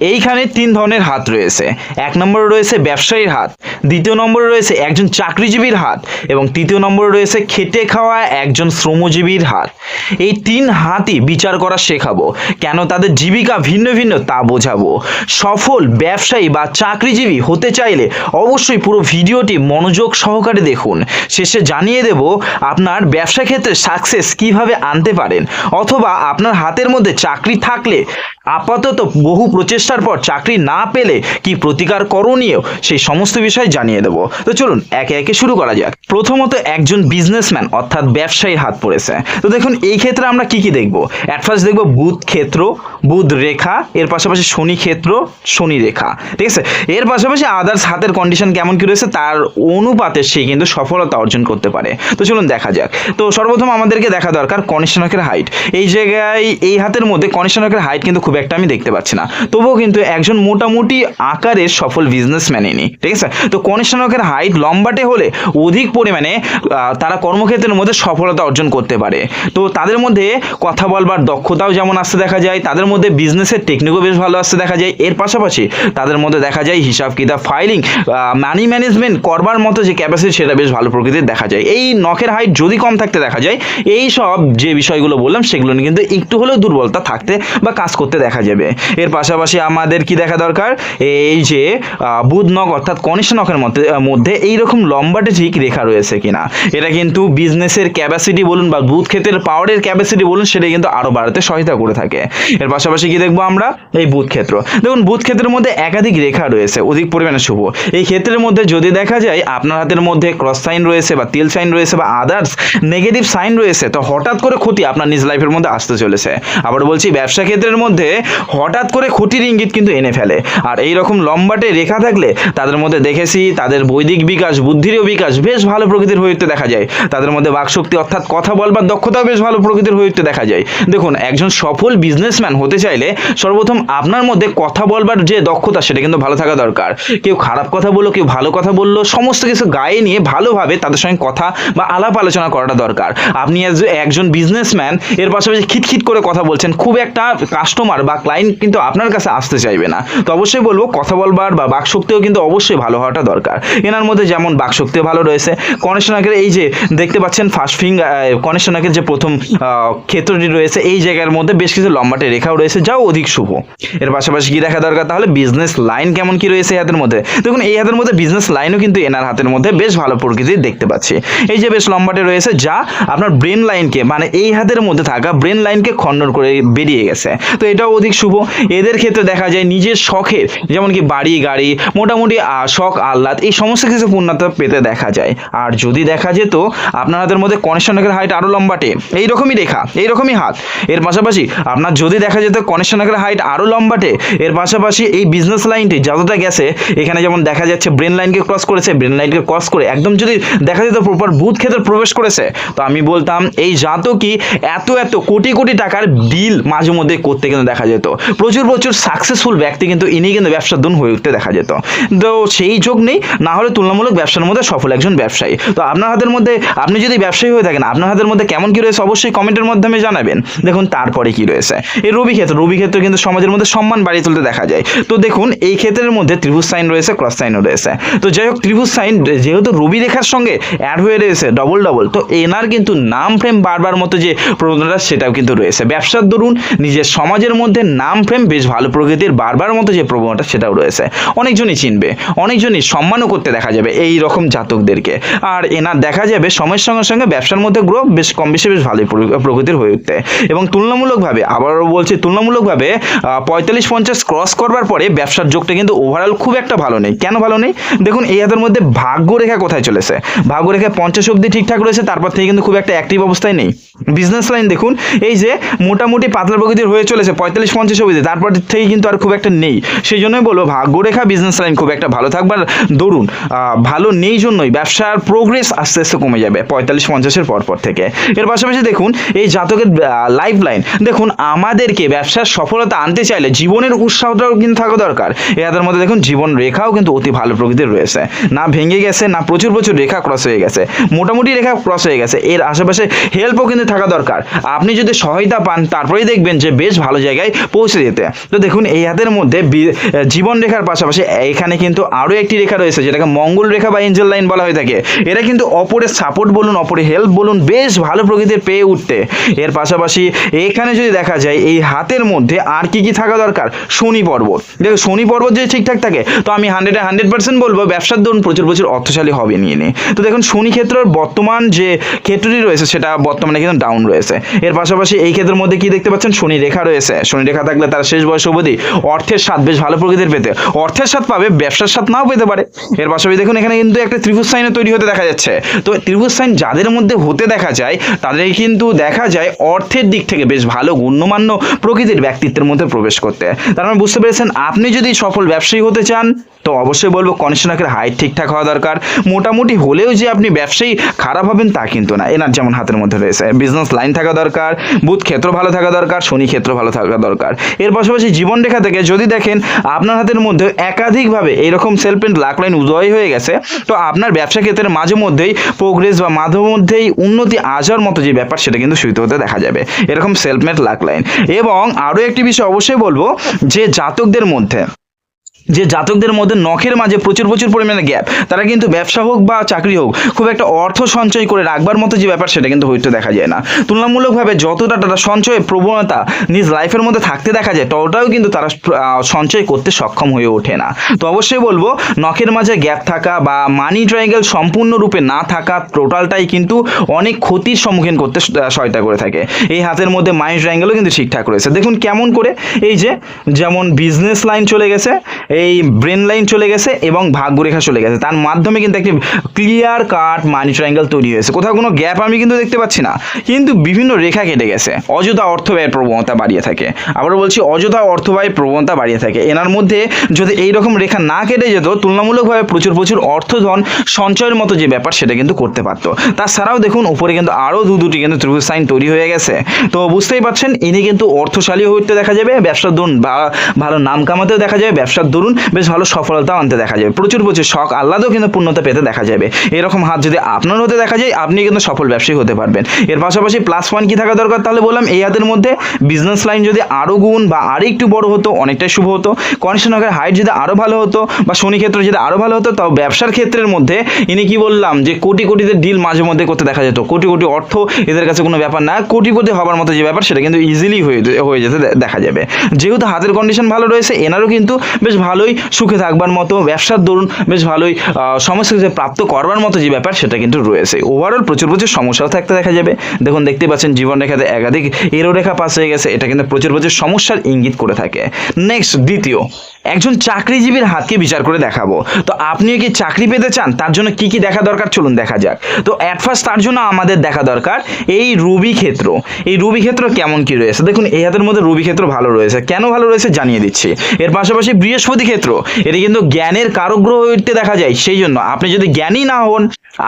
এইখানে তিন ধরনের হাত রয়েছে। এক নম্বরে রয়েছে ব্যবসায়ীর হাত, দ্বিতীয় নম্বরে রয়েছে একজন চাকরিজীবীর হাত, এবং তৃতীয় নম্বরে রয়েছে খেটে খাওয়া একজন শ্রমজীবীর হাত। এই তিন হাতই বিচার করা শেখাবো, কেন তাদের জীবিকা ভিন্ন ভিন্ন তা বোঝাবো। সফল ব্যবসায়ী বা চাকরিজীবী হতে চাইলে অবশ্যই পুরো ভিডিওটি মনোযোগ সহকারে দেখুন। শেষে জানিয়ে দেব, আপনার ব্যবসা ক্ষেত্রে সাকসেস কীভাবে আনতে পারেন, অথবা আপনার হাতের মধ্যে চাকরি থাকলে আপাতত বহু প্রচেষ্টার পর চাকরি না পেলে কি প্রতিকার করণীয় সেই সমস্ত বিষয় জানিয়ে দেব। তো চলুন, একে একে শুরু করা যাক। প্রথমত একজন বিজনেসম্যান অর্থাৎ ব্যবসায়ী হাত পড়েছে। তো দেখুন, এই ক্ষেত্রে আমরা কি কি দেখব? অ্যাট ফার্স্ট দেখব বুধ ক্ষেত্র, বুধ রেখা, এর পাশাপাশি শনি ক্ষেত্র, শনি রেখা। ঠিক আছে? এর পাশাপাশি আদার্স হাতের কন্ডিশন কেমন কি রয়েছে, তার অনুপাতে সে কিন্তু সফলতা অর্জন করতে পারে। তো চলুন দেখা যাক। তো সর্বপ্রথম আমাদেরকে দেখা দরকার কনিষ্ঠনকের হাইট এই জায়গায়, এই হাতের মধ্যে কনিষ্ঠনকের হাইট কিন্তু খুব একটা আমি দেখতে পাচ্ছি না। তবুও কিন্তু একজন মোটামুটি আকারের সফল বিজনেসম্যান ইনি, ঠিক আছে? তো কনিষ্ঠনকের হাইট লম্বাটে হলে অধিক পরিমাণে তারা কর্মক্ষেত্রের মধ্যে সফলতা অর্জন করতে পারে। তো তাদের মধ্যে কথা বলবার দক্ষতাও যেমন আসতে দেখা যায়, তাদের মধ্যে বিজনেসের টেকনিকও বেশ ভালো আসতে দেখা যায়। এর পাশাপাশি তাদের মধ্যে দেখা যায় হিসাব কিতাব ফাইলিং মানি ম্যানেজমেন্ট করবার মতো যে ক্যাপাসিটি সেটা বেশ ভালো প্রকৃতির দেখা যায়। এই নখের হাইট যদি কম থাকতে দেখা যায়, এই সব যে বিষয়গুলো বললাম, সেগুলো কিন্তু একটু হলেও দুর্বলতা থাকতে বা কাজ করতে যাবে। এর পাশাপাশি আমাদের কি দেখা দরকার? এই যে বুধ নখ অর্থাৎ কনিষ্ঠ নখের মধ্যে মধ্যে এইরকম লম্বাটে ঠিক রেখা রয়েছে কিনা? এটা কিন্তু বিজনেসের ক্যাপাসিটি বলুন বা বুধ ক্ষেত্রের পাওয়ারের ক্যাপাসিটি বলুন, সেটা কিন্তু আরও বাড়াতে সহায়তা করে থাকে। এর পাশাপাশি কি দেখব আমরা? এই বুধ ক্ষেত্র। দেখুন, বুধ ক্ষেত্রের মধ্যে একাধিক রেখা রয়েছে, অধিক পরিমাণে শুভ। এই ক্ষেত্রের মধ্যে যদি দেখা যায়, আপনার হাতের মধ্যে ক্রস সাইন রয়েছে বা তিল সাইন রয়েছে বা আদার্স নেগেটিভ সাইন রয়েছে, তো হঠাৎ করে ক্ষতি আপনার নিজ লাইফের মধ্যে আসতে চলেছে। আবার বলছি, ব্যবসা ক্ষেত্রের মধ্যে হঠাৎ করে ক্ষতির ইঙ্গিত কিন্তু এনে ফেলে। আর এই রকম লম্বাটে রেখা থাকলে তাদের মধ্যে দেখেছি তাদের বৈদিক বিকাশ, বুদ্ধিরও বিকাশ বেশ ভালো প্রকৃতির হয়ে উঠতে দেখা যায়। তাদের মধ্যে বাকশক্তি অর্থাৎ কথা বলবার দক্ষতাও বেশ ভালো প্রকৃতির হয়ে উঠতে দেখা যায়। দেখুন, একজন সফল বিজনেসম্যান হতে চাইলে সর্বপ্রথম আপনার মধ্যে কথা বলবার যে দক্ষতা, সেটা কিন্তু ভালো থাকা দরকার। কেউ খারাপ কথা বলল, কেউ ভালো কথা বলল, সমস্ত কিছু গায়ে নিয়ে ভালোভাবে তাদের সঙ্গে কথা বা আলাপ আলোচনা করাটা দরকার। আপনি একজন বিজনেসম্যান এর পাশাপাশি খিটখিট করে কথা বলছেন, খুব একটা কাস্টমার বা ক্লায়েন্ট কিন্তু আপনার কাছে আসতে চাইবে না। তো অবশ্যই বলব, কথা বলবার বা বাকশক্তিও কিন্তু অবশ্যই ভালো হওয়াটা দরকার। এনার মধ্যে যেমন বাকশক্তিও ভালো রয়েছে কনেশনাকের এই যে দেখতে পাচ্ছেন ফার্স্ট ফিঙ্গার কনেশনাকের যে প্রথম ক্ষেত্রটি রয়েছে, এই জায়গার মধ্যে বেশ কিছু লম্বাটে রেখাও রয়েছে যাও অধিক শুভ। এর পাশাপাশি কি দেখা দরকার? তাহলে বিজনেস লাইন কেমন কি রয়েছে এই হাতের মধ্যে? দেখুন, এই হাতের মধ্যে বিজনেস লাইনও কিন্তু এনার হাতের মধ্যে বেশ ভালো প্রকৃতির দেখতে পাচ্ছি। এই যে বেশ লম্বাটে রয়েছে, যা আপনার ব্রেন লাইনকে মানে এই হাতের মধ্যে থাকা ব্রেন লাইনকে খণ্ডন করে বেরিয়ে গেছে। তো এটাও অধিক শুভ। এদের ক্ষেত্রে দেখা যায় নিজের শখের, যেমন কি বাড়ি, গাড়ি, মোটামুটি শখ, আহ্লাদ, এই সমস্ত কিছু পূর্ণতা পেতে দেখা যায়। আর যদি দেখা যেত, আপনার হাতের মধ্যে কনেকশনের হাইট আরও লম্বাটে এইরকমই রেখা, এইরকমই হাত। এর পাশাপাশি আপনার যদি দেখা যেত কনেকশনের হাইট আরও লম্বাটে এর পাশাপাশি এই বিজনেস লাইনটি যতটা গেছে, এখানে যেমন দেখা যাচ্ছে ব্রেন লাইনকে ক্রস করেছে ব্রেন লাইনকে ক্রস করে একদম যদি দেখা যেত প্রপার বুথ ক্ষেত্রে প্রবেশ করেছে, তো আমি বলতাম, এই জাতকই এত এত কোটি কোটি টাকার ডিল মাঝে মধ্যে করতে কিন্তু দেখা যেত। প্রচুর প্রচুর সাকসেসফুল ব্যক্তি কিন্তু ইনি কিন্তু ব্যবসার দুন হয়ে উঠতে দেখা যেত। তো সেই যোগ নেই, না হলে তুলনামূলক ব্যবসার মধ্যে সফল একজন ব্যবসায়ী। তো আপনার হাতের মধ্যে, আপনি যদি ব্যবসায়ী হয়ে থাকেন, আপনার হাতের মধ্যে কেমন কি রয়েছে অবশ্যই কমেন্টের মাধ্যমে জানাবেন। দেখুন তারপরে কি রয়েছে। এই রবি ক্ষেত্র রবি ক্ষেত্র কিন্তু সমাজের মধ্যে সম্মান বাড়িয়ে তুলতে দেখা যায়। তো দেখুন, এই ক্ষেত্রের মধ্যে ত্রিভুজ সাইন রয়েছে ক্রস সাইনও রয়েছে। তো যাই হোক, ত্রিভুজ সাইন যেহেতু রবি রেখার সঙ্গে অ্যাড হয়ে রয়েছে ডবল ডবল তো এনার কিন্তু নাম ফ্রেম বারবার মতো যে প্রবণতা সেটাও কিন্তু রয়েছে। ব্যবসার দরুন নিজের সমাজের মধ্যে নাম ফ্রেম বেশ ভালো প্রকৃতির বারবার মতো যে প্রবণতা সেটাও রয়েছে। অনেকজনই চিনবে, অনেকজনই সম্মানও করতে দেখা যাবে এই রকম জাতকদেরকে। আর এনার দেখা যাবে সময়ের সঙ্গে সঙ্গে ব্যবসার মধ্যে গ্রো বেশ কম বেশি বেশ ভালোই প্রকৃতির হয়ে উঠতে। এবং তুলনামূলকভাবে, আবারও বলছি, তুলনামূলকভাবে পঁয়তাল্লিশ পঞ্চাশ ক্রস করবার পরে ব্যবসার যোগটা কিন্তু ওভারঅল খুব একটা ভালো নেই। কেন ভালো নেই? দেখুন, এই হাতের মধ্যে ভাগ্য রেখা কোথায় চলেছে? ভাগ্য রেখা পঞ্চাশ অব্দি ঠিকঠাক রয়েছে, তারপর থেকে কিন্তু খুব একটা অ্যাক্টিভ অবস্থায় নেই। বিজনেস লাইন দেখুন, এই যে মোটামুটি পাতলা প্রকৃতির হয়ে চলেছে পঁয়তাল্লিশ, পঞ্চাশ অবধি তারপর থেকে কিন্তু আর খুব একটা নেই। সেই জন্যই বলব, ভাগ্যরেখা বিজনেস লাইন খুব একটা ভালো থাকবার দরুন ভালো নেই জন্যই ব্যবসার প্রোগ্রেস আস্তে আস্তে কমে যাবে, পঁয়তাল্লিশ, পঞ্চাশের পর পর থেকে। এর পাশাপাশি দেখুন, এই জাতকের লাইফ লাইন দেখুন, আমাদেরকে ব্যবসার সফলতা আনতে চাইলে জীবনের উৎসাহটাও কিন্তু থাকা দরকার। এদের মধ্যে দেখুন, জীবন রেখাও কিন্তু অতি ভালো প্রকৃতির রয়েছে। না ভেঙে গেছে, না প্রচুর প্রচুর রেখা ক্রস হয়ে গেছে। মোটামুটি রেখা ক্রস হয়ে গেছে। এর আশেপাশে হেল্পও কিন্তু থাকা দরকার। আপনি যদি সহায়তা পান, তারপরেই দেখবেন যে বেশ ভালো জায়গায় জায়গায় পৌঁছে যেতে। তো দেখুন, এই হাতের মধ্যে জীবন রেখার পাশাপাশি এখানে কিন্তু আরও একটি রেখা রয়েছে, যেটাকে মঙ্গল রেখা বা এঞ্জেল লাইন বলা হয়ে থাকে। এরা কিন্তু অপরের সাপোর্ট বলুন, অপরের হেল্প বলুন, বেশ ভালো প্রকৃতির পেয়ে উঠতে। এর পাশাপাশি এখানে যদি দেখা যায়, এই হাতের মধ্যে আর কি কি থাকা দরকার? শনি পর্বত দেখো শনি পর্বত যদি ঠিকঠাক থাকে, তো আমি হান্ড্রেডে হান্ড্রেড পার্সেন্ট বলব, ব্যবসার ধরুন প্রচুর প্রচুর অর্থশালী হবে নিয়ে নিয়ে। তো দেখুন, শনি ক্ষেত্রের বর্তমান যে ক্ষেত্রটি রয়েছে, সেটা বর্তমানে কিন্তু ডাউন রয়েছে। এর পাশাপাশি এই ক্ষেত্রের মধ্যে কি দেখতে পাচ্ছেন? শনি রেখা রয়েছে। শনি রেখা থাকলে তার শেষ বয়স অবধি অর্থের স্বাদ বেশ ভালো প্রকৃতির পেতে। অর্থের স্বাদ পাবে, ব্যবসার স্বাদ নাও পেতে পারে। এর পাশাপাশি দেখুন, এখানে কিন্তু একটা ত্রিভুজ সাইনও তৈরি হতে দেখা যাচ্ছে। তো ত্রিভুজ সাইন যাদের মধ্যে হতে দেখা যায় তাদের কিন্তু দেখা যায় অর্থের দিক থেকে বেশ ভালো, গণ্যমান্য প্রকৃতির ব্যক্তিত্বের মধ্যে প্রবেশ করতে। তার মানে বুঝতে পেরেছেন, আপনি যদি সফল ব্যবসায়ী হতে চান, তো অবশ্যই বলব কনিষ্ঠনাকের হাইট ঠিকঠাক হওয়া দরকার। মোটামুটি হলেও যে আপনি ব্যবসায়ী, খারাপ হবেন তা কিন্তু না। এনার যেমন হাতের মধ্যে রয়েছে। বিজনেস লাইন থাকা দরকার বুধ ক্ষেত্র ভালো থাকা দরকার, শনি ক্ষেত্র ভালো থাকা দরকার। এর পাশাপাশি জীবনরেখা থেকে যদি দেখেন, আপনার হাতের মধ্যে একাধিকভাবে এরকম সেলফ পেন্ট লাক লাইন উদয় হয়ে গেছে, তো আপনার ব্যবসা ক্ষেত্রের মাঝে মধ্যেই প্রোগ্রেস বা মাঝে মধ্যেই উন্নতি আসার মতো যে ব্যাপার, সেটা কিন্তু সুইত হতে দেখা যাবে। এরকম সেলফ মেড লাক লাইন এবং আরও একটি বিষয় অবশ্যই বলব, যে জাতকদের মধ্যে যে জাতকদের মধ্যে নখের মাঝে প্রচুর প্রচুর পরিমাণে গ্যাপ তারা কিন্তু ব্যবসা হোক বা চাকরি হোক, খুব একটা অর্থ সঞ্চয় করে রাখবার মতো যে ব্যাপার সেটা কিন্তু হইতে দেখা যায় না। তুলনামূলকভাবে যতটা তারা সঞ্চয় প্রবণতা নিজ লাইফের মধ্যে থাকতে দেখা যায়, ততটাও কিন্তু তারা সঞ্চয় করতে সক্ষম হয়ে ওঠে না। তো অবশ্যই বলব, নখের মাঝে গ্যাপ থাকা বা মানি ট্রায়াঙ্গেল সম্পূর্ণরূপে না থাকা টোটালটাই কিন্তু অনেক ক্ষতির সম্মুখীন করতে সহায়তা করে থাকে। এই হাতের মধ্যে মানি ট্রায়াঙ্গেলও কিন্তু ঠিকঠাক রয়েছে। দেখুন কেমন করে, এই যে যেমন বিজনেস লাইন চলে গেছে এই ব্রেন লাইন চলে গেছে এবং ভাগ্যরেখা চলে গেছে। তার মাধ্যমে কিন্তু একটি ক্লিয়ার কাট মানি ট্রায়াঙ্গেল তৈরি হয়েছে। কোথাও কোনো গ্যাপ আমি কিন্তু দেখতে পাচ্ছি না। কিন্তু বিভিন্ন রেখা কেটে গেছে। অযথা অর্থ ব্যয়ের প্রবণতা বাড়িয়ে থাকে। আবার বলছি, অযথা অর্থ ব্যয়ের প্রবণতা বাড়িয়ে থাকে। এনার মধ্যে যদি এই রকম রেখা না কেটে যেত, তুলনামূলকভাবে প্রচুর প্রচুর অর্থধন সঞ্চয়ের মতো যে ব্যাপার সেটা কিন্তু করতে পারতো। তাছাড়াও দেখুন, উপরে কিন্তু আরও দু দুটি কিন্তু ত্রিভুজ সাইন তৈরি হয়ে গেছে। তো বুঝতেই পারছেন, ইনি কিন্তু অর্থশালী উঠতে দেখা যাবে, ব্যবসার দরুন ভালো নাম কামাতেও দেখা যাবে, ব্যবসার দরুন বেশ ভালো সফলতা আনতে দেখা যাবে। প্রচুর প্রচুর শখ, আহ্লাদও কিন্তু পূর্ণতা পেতে দেখা যাবে। এরকম হাত যদি আপনার হতে দেখা যায়, আপনি কিন্তু সফল ব্যবসায়ী হতে পারবেন। এর পাশাপাশি প্লাস পয়েন্ট কি থাকা দরকার তাহলে বললাম, এই হাতের মধ্যে বিজনেস লাইন যদি আরও গুণ বা আরও একটু বড় হতো, অনেকটাই শুভ হতো। কনিষ্ঠনগরের হাইট যদি আরও ভালো হতো বা শনি ক্ষেত্র যদি আরও ভালো হতো, তাও ব্যবসার ক্ষেত্রের মধ্যে ইনি কি বললাম যে কোটি, কোটিতে ডিল মাঝে মধ্যে করতে দেখা যেত। কোটি কোটি অর্থ এদের কাছে কোনো ব্যাপার না। কোটি কোটি হবার মতো যে ব্যাপার, সেটা কিন্তু ইজিলি হয়ে হয়ে যেতে দেখা যাবে। যেহেতু হাতের কন্ডিশন ভালো রয়েছে, এনারও কিন্তু বেশ ভালোই সুখে থাকবার মতো, ব্যবসার দরুন বেশ ভালোই সমস্যা প্রাপ্ত করবার মতো যে ব্যাপার সেটা কিন্তু রয়েছে। ওভারঅল প্রচুর প্রচুর সমস্যাও থাকতে দেখা যাবে। দেখুন দেখতে পাচ্ছেন জীবন রেখাতে একাধিক এরো রেখা পাস হয়ে গেছে। এটা কিন্তু প্রচুর প্রচুর সমস্যার ইঙ্গিত করে থাকে। নেক্সট দ্বিতীয়। একজন চাকরিজীবীর হাতকে বিচার করে দেখাবো। তো আপনিও কি চাকরি পেতে চান? তার জন্য কি কি দেখা দরকার? চলুন দেখা যাক। তো অ্যাট ফার্স্ট তার জন্য আমাদের দেখা দরকার এই রুবি ক্ষেত্র। এই রুবি ক্ষেত্র কেমন কি রয়েছে? দেখুন, এই হাতের মধ্যে রুবি ক্ষেত্র ভালো রয়েছে। কেন ভালো রয়েছে জানিয়ে দিচ্ছি। এর পাশাপাশি বৃহস্পতি ক্ষেত্র। এটি কিন্তু জ্ঞানের কারগ্রহ হইতে দেখা যায়। সেই জন্য আপনি যদি জ্ঞানী না হন,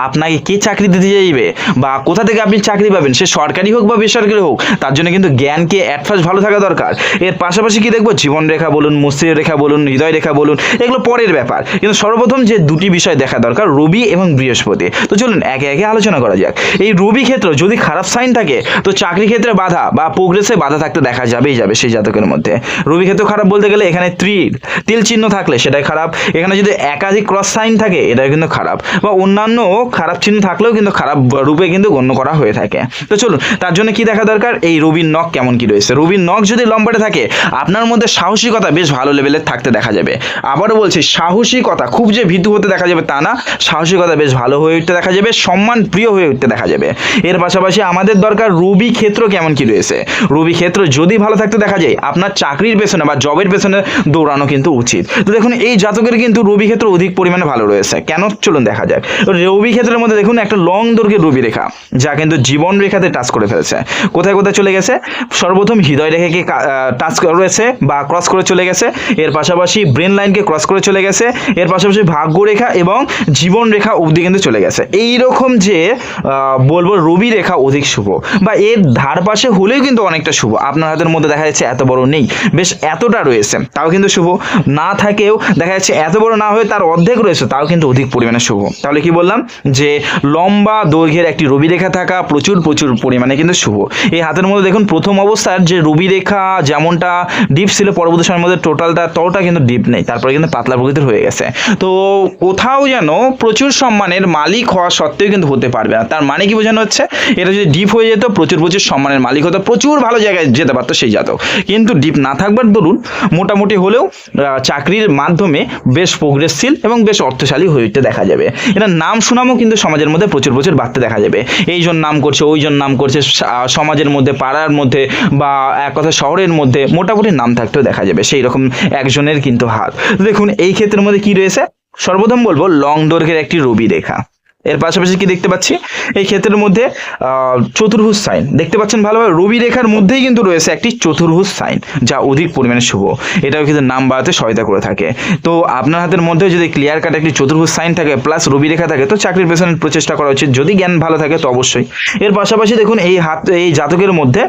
আপনাকে কে চাকরি দিতে চাইবে? বা কোথা থেকে আপনি চাকরি পাবেন? সে সরকারি হোক বা বেসরকারি হোক, তার জন্য কিন্তু জ্ঞানকে অ্যাট ফার্স্ট ভালো থাকা দরকার। এর পাশাপাশি কি দেখব? জীবন রেখা বলুন মস্তিষ্ক রেখা বলুন হৃদয় রেখা বলুন, এগুলো পরের ব্যাপার। কিন্তু সর্বপ্রথম যে দুটি বিষয় দেখা দরকার, রবি এবং বৃহস্পতি। তো চলুন, একে একে আলোচনা করা যাক। এই রবি ক্ষেত্র যদি খারাপ সাইন থাকে, তো চাকরি ক্ষেত্রে বাধা বা প্রোগ্রেসে বাধা থাকতে দেখা যাবেই যাবে সেই জাতকের মধ্যে। রবি ক্ষেত্র খারাপ বলতে গেলে এখানে ত্রির তিল চিহ্ন থাকলে সেটাই খারাপ। এখানে যদি একাধিক ক্রস সাইন থাকে এটা কিন্তু খারাপ। বা অন্যান্য খারাপ চিহ্ন থাকলেও কিন্তু খারাপ রূপে কিন্তু গণ্য করা হয়ে থাকে। তো চলুন, তার জন্য কি দেখা দরকার? এই রবির নখ কেমন কি রয়েছে? রবির নখ যদি লম্বাটে থাকে, আপনার মধ্যে সাহসিকতা বেশ ভালো লেভেলের থাকতে দেখা যাবে। আবারও বলছি, সাহসিকতা খুব যে ভীতু হতে দেখা যাবে তা না, সাহসিকতা বেশ ভালো হয়ে উঠতে দেখা যাবে, সম্মান প্রিয় হয়ে উঠতে দেখা যাবে। এর পাশাপাশি আমাদের দরকার রবি ক্ষেত্র কেমন কি রয়েছে? রবি ক্ষেত্র যদি ভালো থাকতে দেখা যায়, আপনার চাকরির পেছনে বা জবের পেছনে দৌড়ানো কিন্তু উচিত। তো দেখুন, এই জাতকের কিন্তু রবি ক্ষেত্র অধিক পরিমাণে ভালো রয়েছে। কেন? চলুন দেখা যাক। রবি ক্ষেত্রের মধ্যে দেখুন, একটা লং দৈর্ঘ্যের রবি রেখা, যা কিন্তু জীবন রেখাতে টাচ করে ফেলেছে। কোথায় কোথায় চলে গেছে? সর্বপ্রথম হৃদয় রেখাকে টাচ রয়েছে বা ক্রস করে চলে গেছে। এর পাশে পাশাপাশি ব্রেন লাইনকে ক্রস করে চলে গেছে। এর পাশাপাশি ভাগ্য রেখা এবং জীবন রেখা অবধি কিন্তু চলে গেছে। এই রকম যে বলব রবি রেখা অধিক শুভ। বা এর ধার পাশে হলেও কিন্তু অনেকটা শুভ। আপনার হাতের মধ্যে দেখা যাচ্ছে এত বড় নেই। বেশ এতটা রয়েছে, তাও কিন্তু শুভ। না থাকেও দেখা যাচ্ছে এত বড় না হয়ে তার অর্ধেক রয়েছে, তাও কিন্তু অধিক পরিমাণে শুভ। তাহলে কি বললাম? যে, লম্বা দৈর্ঘ্যের একটি রবি রেখা থাকা প্রচুর প্রচুর পরিমাণে কিন্তু শুভ। এই হাতের মধ্যে দেখুন, প্রথম অবস্থার যে রবি রেখা যেমনটা ডিপ ছিল, পরবর্তী সময়ের মধ্যে টোটালটা ততটা কিন্তু ডিপ নেই, তারপরে কিন্তু পাতলা প্রকৃতির হয়ে গেছে। তো কোথাও যেন প্রচুর সম্মানের মালিক হওয়া সত্ত্বেও কিন্তু হতে পারবে না। তার মানে কি বোঝানো হচ্ছে? এটা যদি ডিপ হয়ে যেত, প্রচুর প্রচুর সম্মানের মালিক হতো, প্রচুর ভালো জায়গায় যেতে পারতো সেই জাতক। কিন্তু ডিপ না থাকবার দরুন, মোটামুটি হলেও চাকরির মাধ্যমে বেশ প্রোগ্রেসশীল এবং বেশ অর্থশালী হয়ে উঠতে দেখা যাবে। এটা নাম সুনামও কিন্তু সমাজের মধ্যে প্রচুর প্রচুর বাড়তে দেখা যাবে। এই এইজন নাম করছে, ওই ওইজন নাম করছে সমাজের মধ্যে, পাড়ার মধ্যে বা এক কথা শহরের মধ্যে মোটামুটি নাম থাকতেও দেখা যাবে। সেই রকম একজনের কিন্তু হাত দেখুন, এই ক্ষেত্রের মধ্যে কি রয়েছে? সর্বপ্রথম বলব লং দৈর্ঘ্যের একটি রবি রেখা। এর পাশাপাশি কি দেখতে পাচ্ছি? এই ক্ষেত্রের মধ্যে চতুর্ভুজ সাইন দেখতে পাচ্ছেন ভালোভাবে, রবি রেখার মধ্যেই কিন্তু রয়েছে একটি চতুর্ভুজ সাইন যা অধিক পরিমাণে শুভ। এটাও কিন্তু নাম বাড়াতে সহায়তা করে থাকে। তো আপনার হাতের মধ্যে যদি ক্লিয়ার কাট একটি চতুর্ভুজ সাইন থাকে প্লাস রবি রেখা থাকে, তো চাকরির পেছনে প্রচেষ্টা করা উচিত। যদি জ্ঞান ভালো থাকে, তো অবশ্যই। এর পাশাপাশি দেখুন, এই হাত, এই জাতকের মধ্যে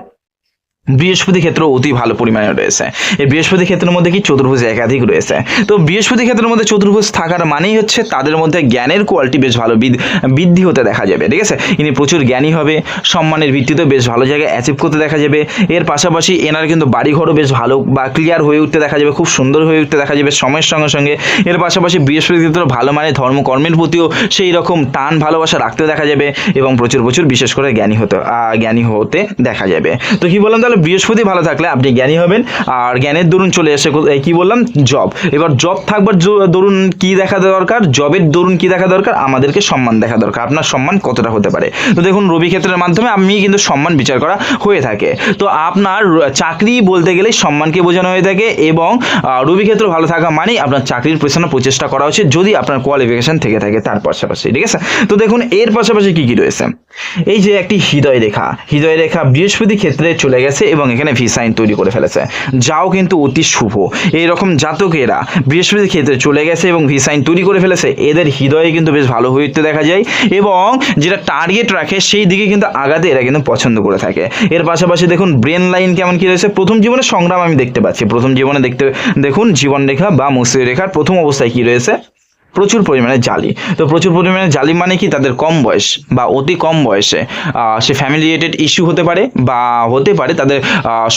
বৃহস্পতি ক্ষেত্র অতি ভালো পরিমাণে রয়েছে। এই বৃহস্পতি ক্ষেত্রের মধ্যে কি চতুর্ভুজ একাধিক রয়েছে। তো বৃহস্পতি ক্ষেত্রের মধ্যে চতুর্ভুজ থাকার মানেই হচ্ছে তাদের মধ্যে জ্ঞানের কোয়ালিটি বেশ ভালো বৃদ্ধ- হতে দেখা যাবে, ঠিক আছে? ইনি প্রচুর জ্ঞানী হবে, সম্মানের ভিত্তিতে বেশ ভালো জায়গায় অ্যাচিভ করতে দেখা যাবে। এর পাশাপাশি এনার কিন্তু বাড়িঘরও বেশ ভালো বা ক্লিয়ার হয়ে উঠতে দেখা যাবে, খুব সুন্দর হয়ে উঠতে দেখা যাবে সময়ের সঙ্গে সঙ্গে। এর পাশাপাশি বৃহস্পতি ক্ষেত্রে ভালো মানে ধর্মকর্মের প্রতিও সেই রকম টান ভালোবাসা রাখতে দেখা যাবে এবং প্রচুর প্রচুর বিশেষ করে জ্ঞানী হতে জ্ঞানী হতে দেখা যাবে। তো কি বললাম তাহলে? বৃহস্পতি ভালো থাকলে আপনি জ্ঞানী হবেন। আর জ্ঞানের দরুন চলে এসে কি বললাম? জব। এবার জব থাকবার দরুন কি দেখা দরকার? জবের দরুন কি দেখা দরকার? আমাদেরকে সম্মান দেখা দরকার। আপনার সম্মান কতটা হতে পারে? তো দেখুন, রবি ক্ষেত্রের মাধ্যমে আমি কিন্তু সম্মান বিচার করা হয়ে থাকে। তো আপনার চাকরি বলতে গেলে সম্মানকে বোঝানো হয়ে থাকে এবং রবি ক্ষেত্র ভালো থাকা মানেই আপনার চাকরির পেছনে প্রচেষ্টা করা উচিত যদি আপনার কোয়ালিফিকেশন থেকে থাকে তার পাশাপাশি। ঠিক আছে? তো দেখুন, এর পাশাপাশি কি কি রয়েছে? এই যে একটি হৃদয় রেখা হৃদয় রেখা বৃহস্পতি ক্ষেত্রে চলে গেছে এবং এখানে ভি সাইন তৈরি করে ফেলেছে। যাও কিন্তু অতি শুভ। এইরকম জাতকেরা বৃহস্পতি ক্ষেত্রে চলে গেছে এবং ভি সাইন তৈরি করে ফেলেছে, এদের হৃদয়ে কিন্তু বেশ ভালো উঠতে দেখা যায় এবং যেটা টার্গেট রাখে সেই দিকে কিন্তু আগাতে এরা কিন্তু পছন্দ করে থাকে। এর পাশাপাশি দেখুন ব্রেন লাইন কেমন কি রয়েছে? প্রথম জীবনে সংগ্রাম আমি দেখতে পাচ্ছি। প্রথম জীবনে দেখতে, দেখুন জীবন রেখা বা মুসি রেখার প্রথম অবস্থায় কি রয়েছে? প্রচুর পরিমাণে জালি। তো প্রচুর পরিমাণে জালি মানে কি? তাদের কম বয়স বা অতি কম বয়সে সে ফ্যামিলি রিলেটেড ইস্যু হতে পারে বা হতে পারে তাদের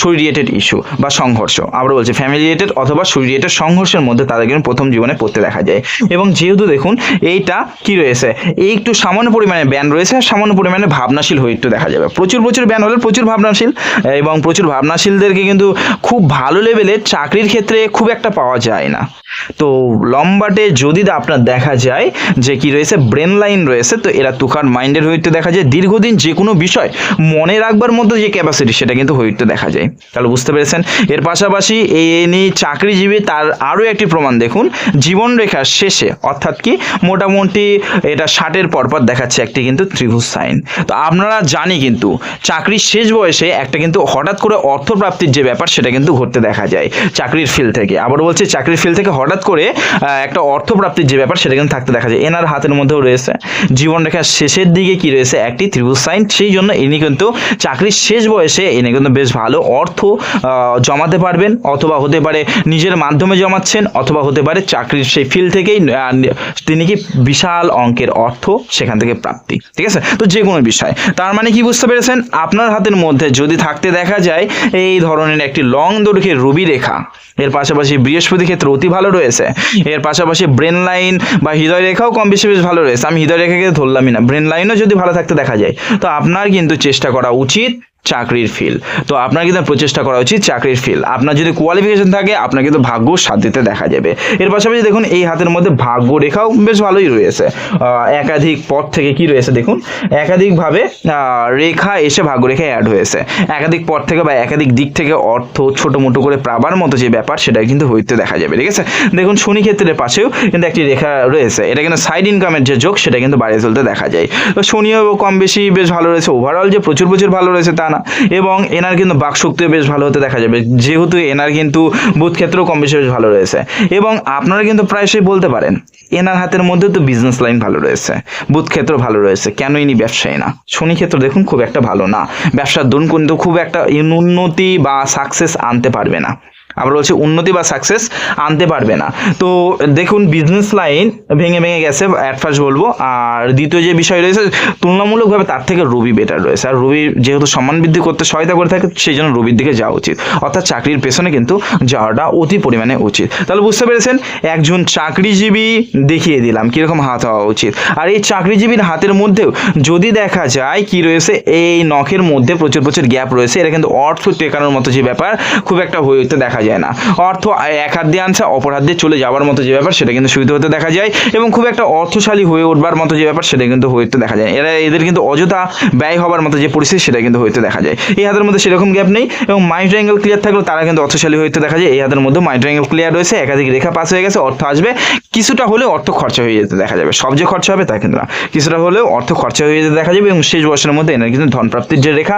শরীর রিলেটেড ইস্যু বা সংঘর্ষ। আবার বলছে ফ্যামিলি রিলেটেড অথবা শরীর রিলেটেড সংঘর্ষের মধ্যে তাদের কিন্তু প্রথম জীবনে পড়তে দেখা যায়। এবং যেহেতু দেখুন, এইটা কি রয়েছে? এই একটু সামান্য পরিমাণে ব্যান রয়েছে আর সামান্য পরিমাণে ভাবনাশীল হয়ে একটু দেখা যাবে। প্রচুর প্রচুর ব্যান হলে প্রচুর ভাবনাশীল এবং প্রচুর ভাবনাশীলদেরকে কিন্তু খুব ভালো লেভেলে চাকরির ক্ষেত্রে খুব একটা পাওয়া যায় না। তো লম্বাটে যদি আপনার দেখা যায় যে কি রয়েছে ব্রেন লাইন রয়েছে, তো এরা তুখার মাইন্ডের উঠতে দেখা যায়। দীর্ঘদিন যে কোনো বিষয় মনে রাখবার মধ্যে যে ক্যাপাসিটি সেটা কিন্তু উঠতে দেখা যায়। তাহলে বুঝতে পেরেছেন? এর পাশাপাশি এই ইনি চাকরিজীবী, তার আরও একটি প্রমাণ দেখুন। জীবনরেখার শেষে, অর্থাৎ কি, মোটামুটি এটা ষাটের পরপর দেখাচ্ছে একটি কিন্তু ত্রিভুজ সাইন। তো আপনারা জানি কিন্তু, চাকরির শেষ বয়সে একটা কিন্তু হঠাৎ করে অর্থপ্রাপ্তির যে ব্যাপার, সেটা কিন্তু ঘটতে দেখা যায় চাকরির ফিল্ড থেকে। আবার বলছে, চাকরির ফিল্ড থেকে হঠাৎ করে একটা অর্থপ্রাপ্তির যে ব্যাপার সেটা কিন্তু থাকতে দেখা যায়। এনার হাতের মধ্যেও রয়েছে। জীবনরেখার শেষের দিকে কি রয়েছে? একটি ত্রিভুজ সাইন। সেই জন্য ইনি কিন্তু চাকরির শেষ বয়সে ইনি কিন্তু বেশ ভালো অর্থ জমাতে পারবেন, অথবা হতে পারে নিজের মাধ্যমে জমাচ্ছেন, অথবা হতে পারে চাকরির সেই ফিল্ড থেকেই তিনি কি বিশাল অঙ্কের অর্থ সেখান থেকে প্রাপ্তি। ঠিক আছে? তো যে কোনো বিষয়। তার মানে কি বুঝতে পেরেছেন? আপনার হাতের মধ্যে যদি থাকতে দেখা যায়, এই ধরনের একটি লং দৈর্ঘ্যের রবি রেখা, এর পাশাপাশি বৃহস্পতি ক্ষেত্রে অতি ভালো রয়েছে, এর পাশাপাশি ব্রেন লাইন বা হৃদয় রেখাও কম বেশি বেশ ভালো রয়েছে। আমি হৃদয় রেখাকে ধরলামই না। ব্রেন লাইনও যদি ভালো থাকতে দেখা যায়। তো আপনার কিন্তু চেষ্টা করা উচিত চাকরির ফিল তো আপনার কিন্তু প্রচেষ্টা করা উচিত চাকরির ফিল আপনার যদি কোয়ালিফিকেশন থাকে, আপনার কিন্তু ভাগ্য সাথ দিতে দেখা যাবে। এর পাশাপাশি দেখুন, এই হাতের মধ্যে ভাগ্য রেখাও বেশ ভালোই রয়েছে। একাধিক পথ থেকে কি রয়েছে দেখুন? একাধিকভাবে রেখা এসে ভাগ্য রেখায় অ্যাড হয়েছে। একাধিক পথ থেকে বা একাধিক দিক থেকে অর্থ ছোট মোটো করে পাবার মতো যে ব্যাপার সেটা কিন্তু হইতে দেখা যাবে, ঠিক আছে? দেখুন শনি ক্ষেত্রের পাশেও কিন্তু একটি রেখা রয়েছে। এটা কিন্তু সাইড ইনকামের যে যোগ, সেটা কিন্তু বাড়িয়ে চলতে দেখা যায়। তো শনিও কম বেশি বেশ ভালো রয়েছে। ওভারঅল যে প্রচুর প্রচুর ভালো রয়েছে, তা না। এবং এনার কিন্তু বাকশক্তিও বেশ ভালো হতে দেখা যাবে। যেহেতু এনার কিন্তু বুথ ক্ষেত্রেও কম বেশি বেশ ভালো রয়েছে। এবং আপনারা কিন্তু প্রায়শই বলতে পারেন এনার হাতের মধ্যে তো বিজনেস লাইন ভালো রয়েছে বুধ ক্ষেত্র ভালো রয়েছে কেন ইনি ব্যবসায়ী না? শনি ক্ষেত্র দেখুন খুব একটা ভালো না। ব্যবসার দরুন কিন্তু খুব একটা উন্নতি বা সাকসেস আনতে পারবে না। আবার বলছি উন্নতি বা সাকসেস আনতে পারবে না। তো দেখুন বিজনেস লাইন ভেঙে ভেঙে গেছে অ্যাট ফার্স্ট বলব। আর দ্বিতীয় যে বিষয় রয়েছে, তুলনামূলকভাবে তার থেকে রবি বেটার রয়েছে। আর রবি যেহেতু সম্মান বৃদ্ধি করতে সহায়তা করে থাকে, সেই জন্য রবির দিকে যাওয়া উচিত। অর্থাৎ চাকরির পেছনে কিন্তু যাওয়াটা অতি পরিমাণে উচিত। তাহলে বুঝতে পেরেছেন, একজন চাকরিজীবী দেখিয়ে দিলাম, কীরকম হাত হওয়া উচিত। আর এই চাকরিজীবীর হাতের মধ্যেও যদি দেখা যায় কি রয়েছে, এই নখের মধ্যে প্রচুর প্রচুর গ্যাপ রয়েছে। এটা কিন্তু অর্থ টেকানোর মতো যে ব্যাপার, খুব একটা হয়ে উঠতে দেখা যায় না। অর্থ এক হাত দিয়ে আনছে, অপর হাত দিয়ে চলে যাওয়ার মতো যে ব্যাপার সেটা কিন্তু সুবিধা হতে দেখা যায় এবং খুব একটা অর্থশালী হয়ে উঠবার মতো যে ব্যাপার সেটা কিন্তু উঠতে দেখা যায়। এরা এদের কিন্তু অযথা ব্যয় হবার মতো যে পরিস্থিতি সেটা কিন্তু হইতে দেখা যায়। এই হাতের মধ্যে সেরকম গ্যাপ নেই এবং মাইন্ড অ্যাঙ্গেল ক্লিয়ার থাকলেও তারা কিন্তু অর্থশালী হইতে দেখা যায়। এই হাতের মধ্যে মাইন্ড অ্যাঙ্গেল ক্লিয়ার রয়েছে, একাধিক রেখা পাস হয়ে গেছে, অর্থ আসবে। কিছুটা হলেও অর্থ খরচা হয়ে যেতে দেখা যাবে। সব যে খরচা হবে তা কিন্তু না। কিছুটা হলেও অর্থ খরচা হয়ে যেতে দেখা যাবে এবং শেষ বছরের মধ্যে এনার কিন্তু ধনপ্রাপ্তির যে রেখা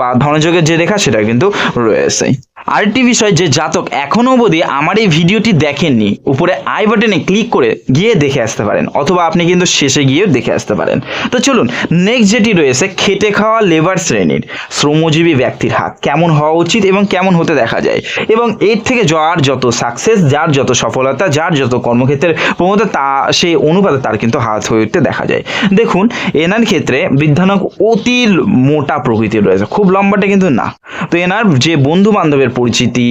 বা ধনযোগের যে রেখা সেটা কিন্তু রয়েছে আরেকটি বিষয়, যে জাতক এখনও অবধি আমার এই ভিডিওটি দেখেননি, উপরে আই বাটনে ক্লিক করে গিয়ে দেখে আসতে পারেন, অথবা আপনি কিন্তু শেষে গিয়ে দেখে আসতে পারেন। তো চলুন নেক্সট যেটি রয়েছে, খেটে খাওয়া লেবার শ্রেণির শ্রমজীবী ব্যক্তির হাত, কেমন হওয়া উচিত এবং কেমন হতে দেখা যায়? এবং এর থেকে যার যত সাকসেস যার যত সফলতা, যার যত কর্মক্ষেত্রের প্রবণতা, তা সেই অনুপাতে তার কিন্তু হাত হয়ে উঠতে দেখা যায়। দেখুন, এনার ক্ষেত্রে বৃদ্ধানক অতি মোটা প্রকৃতির রয়েছে, খুব লম্বাটা কিন্তু না। তো এনার যে বন্ধু বান্ধবের পরিচিতি,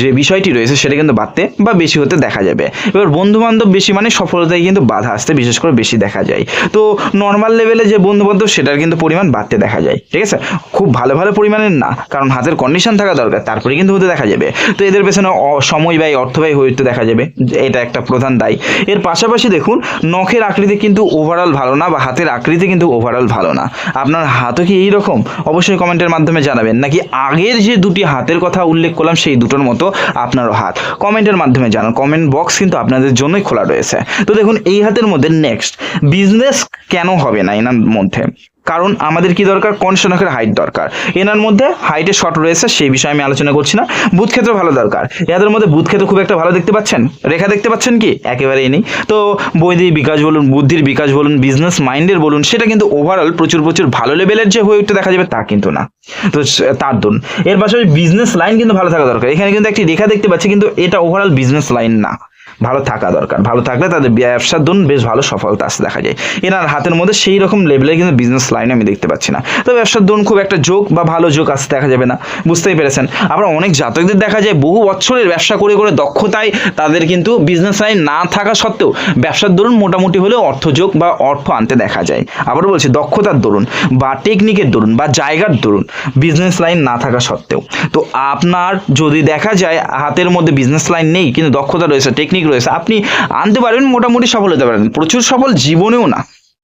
যে বিষয়টি রয়েছে সেটা কিন্তু বাড়তে বা বেশি হতে দেখা যাবে। এবার বন্ধু বান্ধব বেশি মানে সফলতায় কিন্তু বাধা আসতে বিশেষ করে বেশি দেখা যায়। তো নর্মাল লেভেলে যে বন্ধু বান্ধব সেটার কিন্তু পরিমাণ বাড়তে দেখা যায়, ঠিক আছে? খুব ভালো ভালো পরিমাণের না, কারণ হাতের কন্ডিশন থাকা দরকার, তারপরে কিন্তু হতে দেখা যাবে। তো এদের পেছনে সময় ব্যয়, অর্থ ব্যয় উঠতে দেখা যাবে এটা একটা প্রধান দায়। এর পাশাপাশি দেখুন, নখের আকৃতি কিন্তু ওভারঅল ভালো না বা হাতের আকৃতি কিন্তু ওভারঅল ভালো না। আপনার হাতও কি এইরকম? অবশ্যই কমেন্টের মাধ্যমে জানাবেন। নাকি আগের যে দুটি হাতের কথা উল্লেখ করলাম সেই দুটোর মতো আপনারও হাত। কমেন্টের মাধ্যমে জানান। কমেন্ট বক্স কিন্তু আপনাদের জন্যই খোলা রয়েছে। তো দেখুন, এই হাতের মধ্যে নেক্সট বিজনেস কেন হবে না এনার মধ্যে? কারণ আমাদের কি দরকার? কোন কনস্টনকের হাইট দরকার। এনার মধ্যে হাইটে শর্ট রয়েছে, সেই বিষয়ে আমি আলোচনা করছি না। বুথ ক্ষেত্র ভালো দরকার। এদের মধ্যে বুথ ক্ষেত্র খুব একটা ভালো দেখতে পাচ্ছেন? রেখা দেখতে পাচ্ছেন কি? একেবারেই নেই। তো বৈদিক বিকাশ বলুন, বুদ্ধির বিকাশ বলুন বিজনেস মাইন্ডের বলুন, সেটা কিন্তু ওভারঅল প্রচুর প্রচুর ভালো লেভেলের যে হয়ে উঠতে দেখা যাবে তা কিন্তু না। তো তার দরুন এর পাশাপাশি বিজনেস লাইন কিন্তু ভালো থাকা দরকার। এখানে কিন্তু একটি রেখা দেখতে পাচ্ছি, কিন্তু এটা ওভারঅল বিজনেস লাইন না। ভালো থাকা দরকার। ভালো থাকলে তাদের ব্যবসার দরুন বেশ ভালো সফলতা আসতে দেখা যায়। এনার হাতের মধ্যে সেই রকম লেভেলের কিন্তু বিজনেস লাইন আমি দেখতে পাচ্ছি না। তো ব্যবসার দরুন খুব একটা যোগ বা ভালো যোগ আসতে দেখা যাবে না। বুঝতেই পেরেছেন? আবার অনেক জাতকদের দেখা যায় বহু বছরের ব্যবসা করে করে দক্ষতায় তাদের কিন্তু বিজনেস লাইন না থাকা সত্ত্বেও ব্যবসার দরুন মোটামুটি হলেও অর্থযোগ বা অর্থ আনতে দেখা যায়। আবার বলছি, দক্ষতার দরুন বা টেকনিকের দরুন বা জায়গার দরুন বিজনেস লাইন না থাকা সত্ত্বেও। তো আপনার যদি দেখা যায় হাতের মধ্যে বিজনেস লাইন নেই, কিন্তু দক্ষতা রয়েছে টেকনিক রয়েছে। আপনি আনতে পারবেন মোটামুটি সফল হতে পারেন প্রচুর সফল জীবনেও না।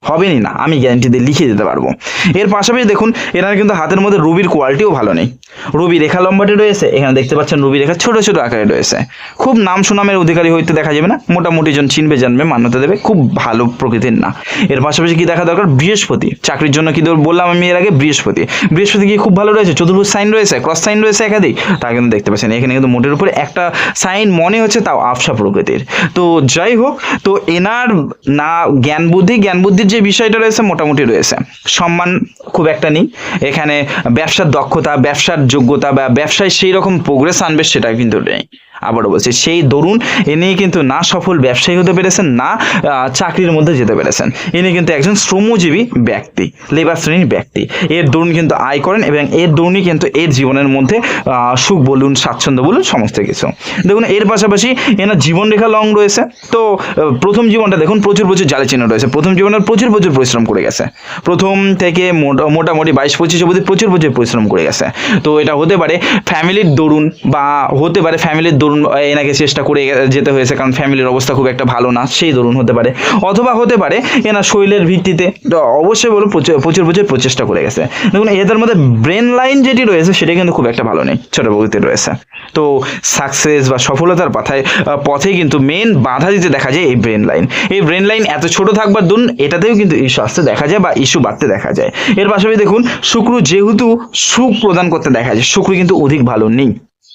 হবেনই না, আমি গ্যারান্টি দিয়ে লিখে দিতে পারব। এর পাশাপাশি দেখুন, এনার কিন্তু হাতের মধ্যে রুবির কোয়ালিটিও ভালো নেই। রুবি রেখা লম্বাটি রয়েছে, এখানে দেখতে পাচ্ছেন রুবি রেখা ছোট ছোট আকারে রয়েছে। খুব নাম সুনামের অধিকারী হইতে দেখা যাবে না, মোটামুটি জন চিনবে, জানবে, মান্যতা দেবে, খুব ভালো প্রকৃতির না। এর পাশাপাশি কি দেখা দরকার? বৃহস্পতি, চাকরির জন্য কি বললাম আমি এর আগে, বৃহস্পতি। বৃহস্পতি কি খুব ভালো রয়েছে? চতুর্ভুজ সাইন রয়েছে ক্রস সাইন রয়েছে একাধিক। তা কিন্তু দেখতে পাচ্ছেন, এখানে কিন্তু মোটের উপরে একটা সাইন মনে হচ্ছে, তাও আফসা প্রকৃতির। তো যাই হোক, তো এনার না জ্ঞান বুদ্ধি জ্ঞান বুদ্ধির যে বিষয়টা রয়েছে মোটামুটি রয়েছে। সম্মান খুব একটা নেই। এখানে ব্যবসার দক্ষতা, ব্যবসার যোগ্যতা বা ব্যবসায় সেই রকম প্রোগ্রেস আনবে সেটা কিন্তু নেই। আবারও বলছি, সেই দরুন ইনি কিন্তু না সফল ব্যবসায়ী হতে পেরেছেন, না চাকরির মধ্যে যেতে পেরেছেন। ইনি কিন্তু একজন শ্রমজীবী ব্যক্তি, লেবার শ্রেণির ব্যক্তি। এর দরুন কিন্তু আয় করেন এবং এর দরুনই কিন্তু এর জীবনের মধ্যে সুখ, বলুন, স্বাচ্ছন্দ্য, বলুন, সমস্ত কিছু। দেখুন, এর পাশাপাশি এনার জীবনরেখা লং রয়েছে। তো প্রথম জীবনটা দেখুন, প্রচুর প্রচুর জালে চিহ্ন রয়েছে। প্রথম জীবনের প্রচুর প্রচুর পরিশ্রম করে গেছে। প্রথম থেকে মোটা- মোটামুটি বাইশ, পঁচিশ অবধি প্রচুর প্রচুর পরিশ্রম করে গেছে। তো, এটা হতে পারে ফ্যামিলির দরুন বা হতে পারে ফ্যামিলির দরুন ধরুন এনাকে চেষ্টা করে যেতে হয়েছে, কারণ ফ্যামিলির অবস্থা খুব একটা ভালো না, সেই ধরুন হতে পারে। অথবা হতে পারে এনার শৈলের ভিত্তিতে অবশ্যই বলুন, প্রচুর প্রচুর প্রচেষ্টা করে গেছে। দেখুন, এদের মধ্যে ব্রেন লাইন যেটি রয়েছে, সেটা কিন্তু খুব একটা ভালো নেই, ছোট প্রকৃতির রয়েছে। তো সাকসেস বা সফলতার পাথায় পথে কিন্তু মেন বাধা দিতে দেখা যায় এই ব্রেন লাইন এই ব্রেন লাইন এত ছোট থাকবার দুন এটাতেও কিন্তু ইস্যু আসতে দেখা যায় বা ইস্যু বাড়তে দেখা যায়। এর পাশাপাশি দেখুন, শুক্র যেহেতু সুখ প্রদান করতে দেখা যায়, শুক্র কিন্তু অধিক ভালো নেই।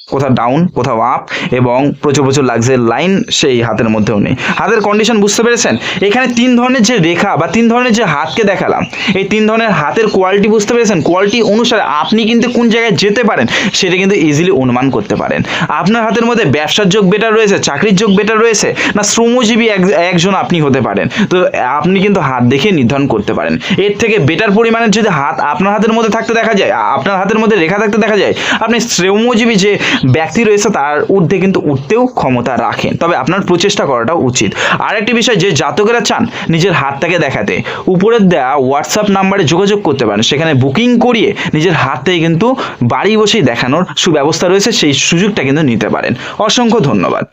কোথাও ডাউন কোথাও আপ এবং প্রচুর প্রচুর লাগজের লাইন সেই হাতের মধ্যেও নেই। হাতের কন্ডিশন বুঝতে পেরেছেন? এখানে তিন ধরনের যে রেখা বা তিন ধরনের যে হাতকে দেখালাম, এই তিন ধরনের হাতের কোয়ালিটি বুঝতে পেরেছেন? কোয়ালিটি অনুসারে আপনি কিন্তু কোন জায়গায় যেতে পারেন, সেটা কিন্তু ইজিলি অনুমান করতে পারেন। আপনার হাতের মধ্যে ব্যবসার যোগ বেটার রয়েছে, চাকরির যোগ বেটার রয়েছে, না শ্রমজীবী এক- একজন আপনি হতে পারেন? তো আপনি কিন্তু হাত দেখে নির্ধারণ করতে পারেন। এর থেকে বেটার পরিমাণের যদি হাত আপনার হাতের মধ্যে থাকতে দেখা যায়, আপনার হাতের মধ্যে রেখা থাকতে দেখা যায়, আপনি শ্রমজীবী যে ব্যক্তি রয়েছে তার ঊর্ধ্বে কিন্তু উঠতেও ক্ষমতা রাখেন তবে আপনার প্রচেষ্টা করাটা উচিত। আরেকটি বিষয়, যে জাতকেরা চান নিজের হাতটাকে দেখাতে, উপরের দেওয়া হোয়াটসঅ্যাপ নাম্বারে যোগাযোগ করতে পারেন। সেখানে বুকিং করিয়ে নিজের হাত থেকে কিন্তু বাড়ি বসেই দেখানোর সুব্যবস্থা রয়েছে, সেই সুযোগটা কিন্তু নিতে পারেন। অসংখ্য ধন্যবাদ।